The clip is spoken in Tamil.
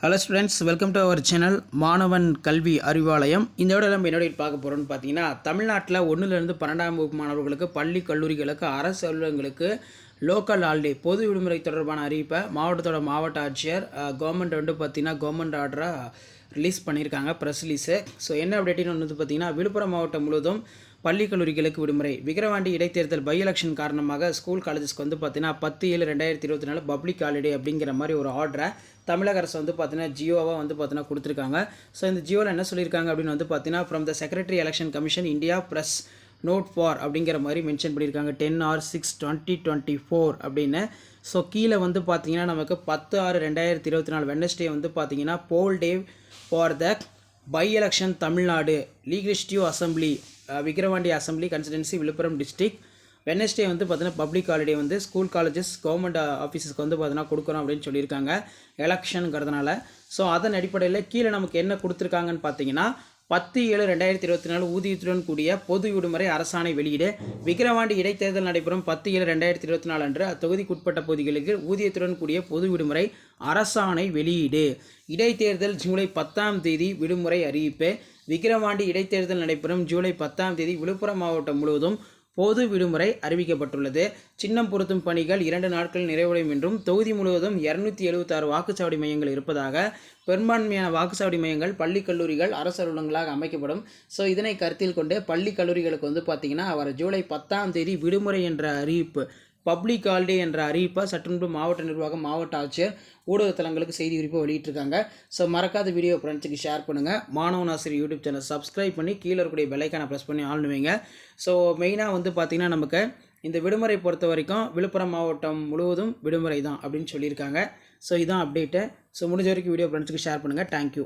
Hello students welcome to our channel Maanavan Kalvi Arivalayam இந்த விட நம்ம என்னோட பார்க்க போகிறோம்னு பார்த்தீங்கன்னா தமிழ்நாட்டில் ஒன்றுலேருந்து பன்னெண்டாம் வகுப்பு மாணவர்களுக்கு பள்ளி கல்லூரிகளுக்கு அரசு அலுவலகங்களுக்கு லோக்கல் ஹாலிடே பொது விடுமுறை தொடர்பான அறிவிப்பை மாவட்டத்தோட மாவட்ட ஆட்சியர் கவர்மெண்ட் வந்து பார்த்திங்கன்னா கவர்மெண்ட் ஆர்டராக ரிலீஸ் பண்ணியிருக்காங்க ப்ரெஸ் ரிலீஸு ஸோ என்ன அப்டேட்னு வந்து பார்த்திங்கன்னா விழுப்புரம் மாவட்டம் முழுவதும் பள்ளி கல்லூரிகளுக்கு விடுமுறை. விக்கிரவாண்டி இடைத்தேர்தல் பை எலெக்ஷன் காரணமாக ஸ்கூல் காலேஜஸ்க்கு வந்து பார்த்தீங்கன்னா பத்து ஏழு ரெண்டாயிரத்தி இருபத்தி நாலு பப்ளிக் ஹாலிடே அப்படிங்கிற மாதிரி ஒரு ஆர்டரை தமிழக அரசு வந்து பார்த்தீங்கன்னா ஜியோவாக வந்து பார்த்தீங்கன்னா கொடுத்துருக்காங்க. ஸோ இந்த ஜியோவில் என்ன சொல்லியிருக்காங்க அப்படின்னு வந்து பார்த்தீங்கன்னா from the secretary election commission India press note for அப்படிங்கிற மாதிரி மென்ஷன் பண்ணியிருக்காங்க. Ten R six twenty twenty four அப்படின்னு. ஸோ கீழே வந்து பார்த்தீங்கன்னா நமக்கு பத்து ஆறு ரெண்டாயிரத்தி இருபத்தி நாலு வெனஸ்டே வந்து பார்த்தீங்கன்னா poll day for the by election Tamil Nadu legislative assembly Vikravandi assembly constituency Villupuram district Wednesday வந்து பார்த்தீங்கன்னா பப்ளிக் ஹாலிடே வந்து ஸ்கூல் காலேஜஸ் கவர்மெண்ட் ஆஃபீஸஸ்க்கு வந்து பார்த்தீங்கன்னா கொடுக்குறோம் அப்படின்னு சொல்லியிருக்காங்க. எலெக்ஷனுங்கிறதுனால ஸோ அதன் அடிப்படையில் கீழே நமக்கு என்ன கொடுத்துருக்காங்கன்னு பார்த்தீங்கன்னா பத்து ஏழு ரெண்டாயிரத்தி இருபத்தி நாலு ஊதியத்துடன் கூடிய பொது விடுமுறை அரசாணை வெளியீடு. விக்கிரவாண்டி இடைத்தேர்தல் நடைபெறும் பத்து ஏழு ரெண்டாயிரத்தி இருபத்தி நாலு அன்று அத்தொகுதிக்குட்பட்ட பகுதிகளுக்கு ஊதியத்துடன் கூடிய பொது விடுமுறை அரசாணை வெளியீடு. இடைத்தேர்தல் ஜூலை பத்தாம் தேதி விடுமுறை அறிவிப்பு. விக்கிரவாண்டி இடைத்தேர்தல் நடைபெறும் ஜூலை பத்தாம் தேதி விழுப்புரம் மாவட்டம் முழுவதும் பொது விடுமுறை அறிவிக்கப்பட்டுள்ளது. சின்னம் பொருத்தும் பணிகள் இரண்டு நாட்கள் நிறைவடையும் என்றும் தொகுதி முழுவதும் இரநூத்தி எழுபத்தாறு வாக்குச்சாவடி மையங்கள் இருப்பதாக பெரும்பான்மையான வாக்குச்சாவடி மையங்கள் பள்ளி கல்லூரிகள் அரசு அலுவலகங்களாக அமைக்கப்படும். ஸோ இதனை கருத்தில் கொண்டு பள்ளி கல்லூரிகளுக்கு வந்து பார்த்திங்கன்னா வர ஜூலை பத்தாம் தேதி விடுமுறை என்ற அறிவிப்பு பப்ளிக் ஹாலிடே என்ற அறிவிப்பை சற்றுமுன்பு மாவட்ட நிர்வாகம் மாவட்ட ஆட்சியர் ஊடகத்தலங்களுக்கு செய்தி குறிப்பை வெளியிட்டிருக்காங்க. ஸோ மறக்காத வீடியோ ஃப்ரெண்ட்ஸுக்கு ஷேர் பண்ணுங்கள் மாணவன் ஆசிரியர் யூடியூப் சேனல் சப்ஸ்கிரைப் பண்ணி கீழே இருக்கக்கூடிய பெலைக்கான ப்ரெஸ் பண்ணி ஆளுவீங்க ஸோ மெயினாக வந்து பார்த்திங்கன்னா நமக்கு இந்த விடுமுறை பொறுத்த வரைக்கும் விழுப்புரம் மாவட்டம் முழுவதும் விடுமுறை தான் அப்படின்னு சொல்லியிருக்காங்க. ஸோ இதான் அப்டேட்டு ஸோ முடிஞ்ச வரைக்கும் வீடியோ ஃப்ரெண்ட்ஸுக்கு ஷேர் பண்ணுங்கள் தேங்க்யூ